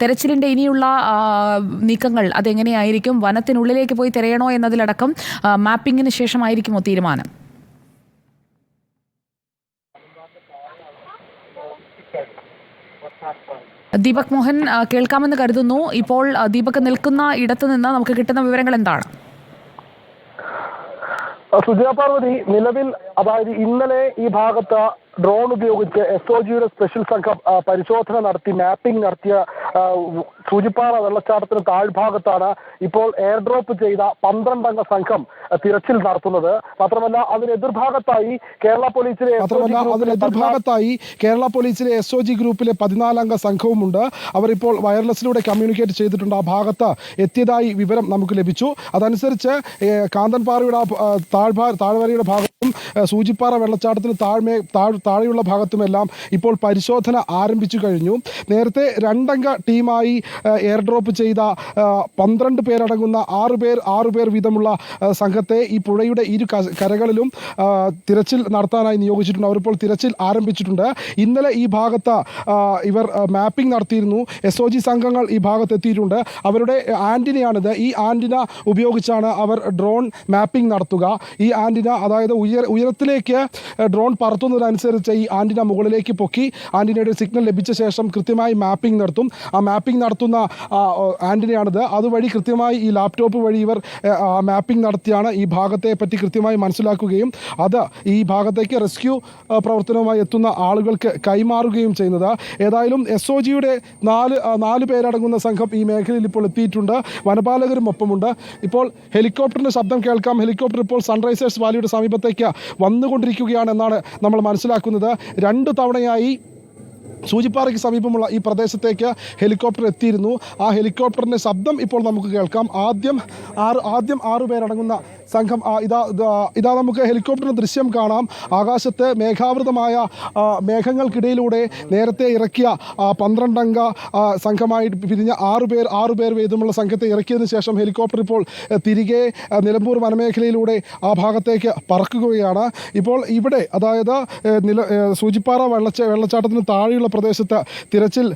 തെരച്ചിലിന്റെ ഇനിയുള്ള നീക്കങ്ങൾ അതെങ്ങനെയായിരിക്കും? വനത്തിനുള്ളിലേക്ക് പോയി തിരയണോ എന്നതിലടക്കം മാപ്പിംഗിന് ശേഷമായിരിക്കുമോ തീരുമാനം? ദീപക് മോഹൻ കേൾക്കാമെന്ന് കരുതുന്നു. ഇപ്പോൾ ദീപക് നിൽക്കുന്ന ഇടത്ത് നിന്ന് നമുക്ക് കിട്ടുന്ന വിവരങ്ങൾ എന്താണ്? സുജയ പാർവതി നിലവിൽ അതായത് ഇന്നലെ ഈ ഭാഗത്ത് ഡ്രോൺ ഉപയോഗിച്ച് എസ് ഒ ജിയുടെ സ്പെഷ്യൽ സംഘം പരിശോധന നടത്തി മാപ്പിംഗ് നടത്തിയ സൂചിപ്പാറ വെള്ളച്ചാട്ടത്തിന് താഴ്ഭാഗത്താണ് ഇപ്പോൾ എയർ ഡ്രോപ്പ് ചെയ്ത പന്ത്രണ്ടംഗ സംഘം തിരച്ചിൽ നടത്തുന്നത്. മാത്രമല്ല അതിന് എതിർഭാഗത്തായി കേരള പോലീസിലെ മാത്രമല്ല അതിന് എതിർഭാഗത്തായി കേരള പോലീസിലെ എസ് ഒ ജി ഗ്രൂപ്പിലെ പതിനാലംഗ സംഘവുമുണ്ട്. അവരിപ്പോൾ വയർലെസ്സിലൂടെ കമ്മ്യൂണിക്കേറ്റ് ചെയ്തിട്ടുണ്ട്. ആ ഭാഗത്ത് എത്തിയതായി വിവരം നമുക്ക് ലഭിച്ചു. അതനുസരിച്ച് കാന്തൻപാറയുടെ താഴ്ഭാ താഴ്വരയുടെ ഏഹ്, സൂചിപ്പാറ വെള്ളച്ചാട്ടത്തിന് താഴ്മേ താഴ് താഴെയുള്ള ഭാഗത്തുമെല്ലാം ഇപ്പോൾ പരിശോധന ആരംഭിച്ചു കഴിഞ്ഞു. നേരത്തെ രണ്ടംഗ ടീമായി എയർ ഡ്രോപ്പ് ചെയ്ത പന്ത്രണ്ട് പേരടങ്ങുന്ന ആറ് പേർ ആറ് പേർ വീതമുള്ള സംഘത്തെ ഈ പുഴയുടെ ഇരു കരകളിലും തിരച്ചിൽ നടത്താനായി നിയോഗിച്ചിട്ടുണ്ട്. അവരിപ്പോൾ തിരച്ചിൽ ആരംഭിച്ചിട്ടുണ്ട്. ഇന്നലെ ഈ ഭാഗത്ത് ഇവർ മാപ്പിംഗ് നടത്തിയിരുന്നു. എസ് ഒ ജി സംഘങ്ങൾ ഈ ഭാഗത്ത് എത്തിയിട്ടുണ്ട്. അവരുടെ ആന്റിനയാണിത് ഈ ആന്റിന ഉപയോഗിച്ചാണ് അവർ ഡ്രോൺ മാപ്പിംഗ് നടത്തുക. ഈ ആന്റിന അതായത് ഉയർ ഉയരത്തിലേക്ക് ഡ്രോൺ പറത്തുന്നതനുസരിച്ച് ഈ ആന്റിന മുകളിലേക്ക് പൊക്കി ആന്റിനയുടെ സിഗ്നൽ ലഭിച്ച ശേഷം കൃത്യമായി മാപ്പിംഗ് നടത്തും. ആ മാപ്പിംഗ് നടത്തുന്ന ആന്റിനയാണിത് അതുവഴി കൃത്യമായി ഈ ലാപ്ടോപ്പ് വഴി ഇവർ മാപ്പിംഗ് നടത്തിയാണ് ഈ ഭാഗത്തെ പറ്റി കൃത്യമായി മനസ്സിലാക്കുകയും അത് ഈ ഭാഗത്തേക്ക് റെസ്ക്യൂ പ്രവർത്തനവുമായി എത്തുന്ന ആളുകൾക്ക് കൈമാറുകയും ചെയ്യുന്നത്. ഏതായാലും എസ് ഒ ജിയുടെ നാല് നാല് പേരടങ്ങുന്ന സംഘം ഈ മേഖലയിൽ ഇപ്പോൾ എത്തിയിട്ടുണ്ട്. വനപാലകരും ഒപ്പമുണ്ട്. ഇപ്പോൾ ഹെലികോപ്റ്ററിന്റെ ശബ്ദം കേൾക്കാം. ഹെലികോപ്റ്റർ ഇപ്പോൾ സൺറൈസേഴ്സ് വാലിയുടെ സമീപത്തേക്ക് വന്നുകൊണ്ടിരിക്കുകയാണെന്നാണ് നമ്മൾ മനസ്സിലാക്കുന്നത്. രണ്ട് തവണയായി സൂചിപ്പാറയ്ക്ക് സമീപമുള്ള ഈ പ്രദേശത്തേക്ക് ഹെലികോപ്റ്റർ എത്തിയിരുന്നു. ആ ഹെലികോപ്റ്ററിന്റെ ശബ്ദം ഇപ്പോൾ നമുക്ക് കേൾക്കാം. ആദ്യം ആറ് ആദ്യം ആറു പേരടങ്ങുന്ന സംഘം ഇതാ ഇതാ- നമുക്ക് ഹെലികോപ്റ്ററിന്റെ ദൃശ്യം കാണാം. ആകാശത്ത് മേഘാവൃതമായ മേഘങ്ങൾക്കിടയിലൂടെ നേരത്തെ ഇറക്കിയ പന്ത്രണ്ടംഗ സംഘമായി പിരിഞ്ഞ ആറു പേർ ആറു പേർ വീതമുള്ള സംഘത്തെ ഇറക്കിയതിനു ശേഷം ഹെലികോപ്റ്റർ ഇപ്പോൾ തിരികെ നിലമ്പൂർ വനമേഖലയിലൂടെ ആ ഭാഗത്തേക്ക് പറക്കുകയാണ്. ഇപ്പോൾ ഇവിടെ അതായത് നില സൂചിപ്പാറ വെള്ളച്ച വെള്ളച്ചാട്ടത്തിന് താഴെയുള്ള പ്രദേശത്ത് തിരച്ചിൽ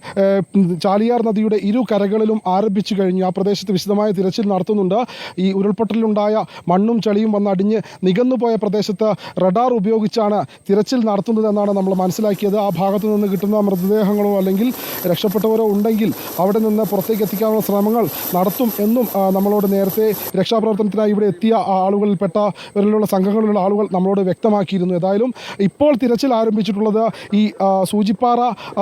ചാലിയാർ നദിയുടെ ഇരു കരകളിലും ആരംഭിച്ചു കഴിഞ്ഞു. ആ പ്രദേശത്ത് വിശദമായ തിരച്ചിൽ നടത്തുന്നുണ്ട്. ഈ ഉരുൾപൊട്ടലിലുണ്ടായ മണ്ണും ചളിയും വന്നടിഞ്ഞ് നികന്നുപോയ പ്രദേശത്ത് റഡാർ ഉപയോഗിച്ചാണ് തിരച്ചിൽ നടത്തുന്നതെന്നാണ് നമ്മൾ മനസ്സിലാക്കിയത്. ആ ഭാഗത്തു നിന്ന് കിട്ടുന്ന മൃതദേഹങ്ങളോ അല്ലെങ്കിൽ രക്ഷപ്പെട്ടവരോ ഉണ്ടെങ്കിൽ അവിടെ നിന്ന് പുറത്തേക്ക് എത്തിക്കാനുള്ള ശ്രമങ്ങൾ നടത്തും എന്നും നമ്മളോട് നേരത്തെ രക്ഷാപ്രവർത്തനത്തിനായി ഇവിടെ എത്തിയ ആളുകളിൽപ്പെട്ട ഇവരിലുള്ള സംഘങ്ങളിലുള്ള ആളുകൾ നമ്മളോട് വ്യക്തമാക്കിയിരുന്നു. ഏതായാലും ഇപ്പോൾ തിരച്ചിൽ ആരംഭിച്ചിട്ടുള്ളത് ഈ സൂചിപ്പാറ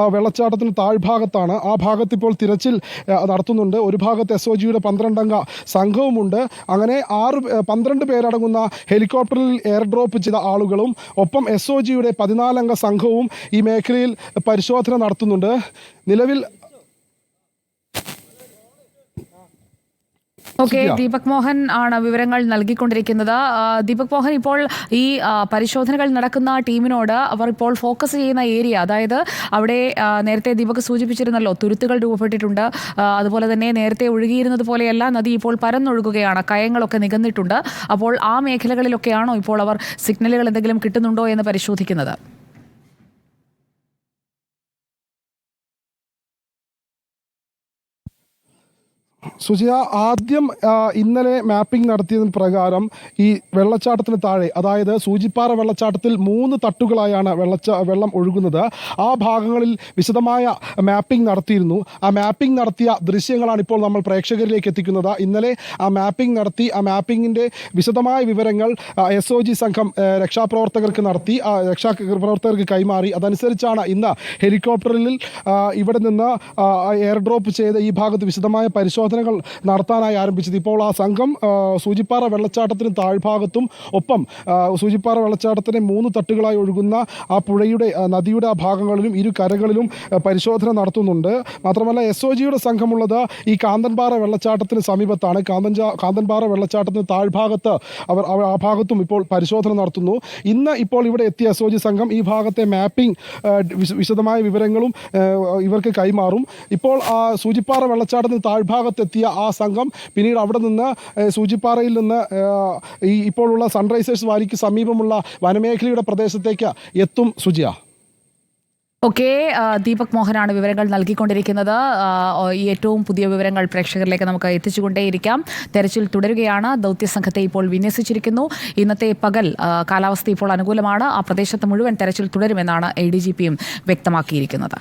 വെള്ളച്ചാട്ടത്തിന് താഴ്ഭാഗത്താണ്. ആ ഭാഗത്ത് ഇപ്പോൾ തിരച്ചിൽ നടത്തുന്നുണ്ട്. ഒരു ഭാഗത്ത് എസ് ഒ ജിയുടെ പന്ത്രണ്ടംഗ സംഘവുമുണ്ട്. അങ്ങനെ ആറ് പേ- പന്ത്രണ്ട് പേരടങ്ങുന്ന ഹെലികോപ്റ്ററിൽ എയർ ഡ്രോപ്പ് ചെയ്ത ആളുകളും ഒപ്പം എസ് ഒ ജിയുടെ പതിനാലംഗ സംഘവും ഈ മേഖലയിൽ പരിശോധന നടത്തുന്നുണ്ട്. നിലവിൽ ഓക്കെ ദീപക് മോഹൻ ആണ് വിവരങ്ങൾ നൽകിക്കൊണ്ടിരിക്കുന്നത്. ദീപക് മോഹൻ ഇപ്പോൾ ഈ പരിശോധനകൾ നടക്കുന്ന ടീമിനോട് അവർ ഇപ്പോൾ ഫോക്കസ് ചെയ്യുന്ന ഏരിയ അതായത് അവിടെ നേരത്തെ ദീപക് സൂചിപ്പിച്ചിരുന്നല്ലോ തുരുത്തുകൾ രൂപപ്പെട്ടിട്ടുണ്ട്. അതുപോലെ തന്നെ നേരത്തെ ഒഴുകിയിരുന്നത് പോലെയല്ല നദി ഇപ്പോൾ പരന്നൊഴുകുകയാണ് കയങ്ങളൊക്കെ നികന്നിട്ടുണ്ട്. അപ്പോൾ ആ മേഖലകളിലൊക്കെയാണോ ഇപ്പോൾ അവർ സിഗ്നലുകൾ എന്തെങ്കിലും കിട്ടുന്നുണ്ടോ എന്ന് പരിശോധിക്കുന്നത്? സുജിയ ആദ്യം ഇന്നലെ മാപ്പിംഗ് നടത്തിയതിന് പ്രകാരം ഈ വെള്ളച്ചാട്ടത്തിന് താഴെ അതായത് സൂചിപ്പാറ വെള്ളച്ചാട്ടത്തിൽ മൂന്ന് തട്ടുകളായാണ് വെള്ളച്ച വെള്ളം ഒഴുകുന്നത്. ആ ഭാഗങ്ങളിൽ വിശദമായ മാപ്പിംഗ് നടത്തിയിരുന്നു. ആ മാപ്പിംഗ് നടത്തിയ ദൃശ്യങ്ങളാണ് ഇപ്പോൾ നമ്മൾ പ്രേക്ഷകരിലേക്ക് എത്തിക്കുന്നത്. ഇന്നലെ ആ മാപ്പിംഗ് നടത്തി ആ മാപ്പിങ്ങിന്റെ വിശദമായ വിവരങ്ങൾ എസ് ഒ ജി സംഘം രക്ഷാപ്രവർത്തകർക്ക് നടത്തി ആ രക്ഷാപ്രവർത്തകർക്ക് കൈമാറി. അതനുസരിച്ചാണ് ഇന്ന് ഹെലികോപ്റ്ററിൽ ഇവിടെ നിന്ന് എയർ ഡ്രോപ്പ് ചെയ്ത് ഈ ഭാഗത്ത് വിശദമായ പരിശോധനകൾ നടത്താനായി ആരംഭിച്ചത്. ഇപ്പോൾ ആ സംഘം സൂചിപ്പാറ വെള്ളച്ചാട്ടത്തിന് താഴ്ഭാഗത്തും ഒപ്പം സൂചിപ്പാറ വെള്ളച്ചാട്ടത്തിന് മൂന്ന് തട്ടുകളായി ഒഴുകുന്ന ആ പുഴയുടെ നദിയുടെ ആ ഭാഗങ്ങളിലും ഇരു കരകളിലും പരിശോധന നടത്തുന്നുണ്ട്. മാത്രമല്ല എസ് ഒ ജിയുടെ സംഘമുള്ളത് ഈ കാന്തൻപാറ വെള്ളച്ചാട്ടത്തിന് സമീപത്താണ്. കാന്തൻചാ കാന്തൻപാറ വെള്ളച്ചാട്ടത്തിന് താഴ്ഭാഗത്ത് അവർ ആ ഭാഗത്തും ഇപ്പോൾ പരിശോധന നടത്തുന്നു. ഇന്ന് ഇപ്പോൾ ഇവിടെ എത്തിയ എസ് ഒ ജി സംഘം ഈ ഭാഗത്തെ മാപ്പിംഗ് വിശദമായ വിവരങ്ങളും ഇവർക്ക് കൈമാറും. ഇപ്പോൾ ആ സൂചിപ്പാറ വെള്ളച്ചാട്ടത്തിന് താഴ്ഭാഗത്തെത്തിയ ആ സംഘം. പിന്നീട് അവിടെ നിന്ന് സൂചിപ്പാറയിൽ നിന്ന് ഈ ഇപ്പോഴുള്ള സൺറൈസേഴ്സ് വാലിക്ക് സമീപമുള്ള വനമേഖലയുടെ പ്രദേശത്തേക്ക് എത്തും സുജിയ. ഓക്കെ ദീപക് മോഹനാണ് വിവരങ്ങൾ നൽകിക്കൊണ്ടിരിക്കുന്നത്. ഈ ഏറ്റവും പുതിയ വിവരങ്ങൾ പ്രേക്ഷകരിലേക്ക് നമുക്ക് എത്തിച്ചുകൊണ്ടേയിരിക്കാം. തെരച്ചിൽ തുടരുകയാണ്. ദൗത്യ സംഘത്തെ ഇപ്പോൾ വിന്യസിച്ചിരിക്കുന്നു. ഇന്നത്തെ പകൽ കാലാവസ്ഥ ഇപ്പോൾ അനുകൂലമാണ്. ആ പ്രദേശത്ത് മുഴുവൻ തെരച്ചിൽ തുടരുമെന്നാണ് എ ഡി ജി പിയും വ്യക്തമാക്കിയിരിക്കുന്നത്.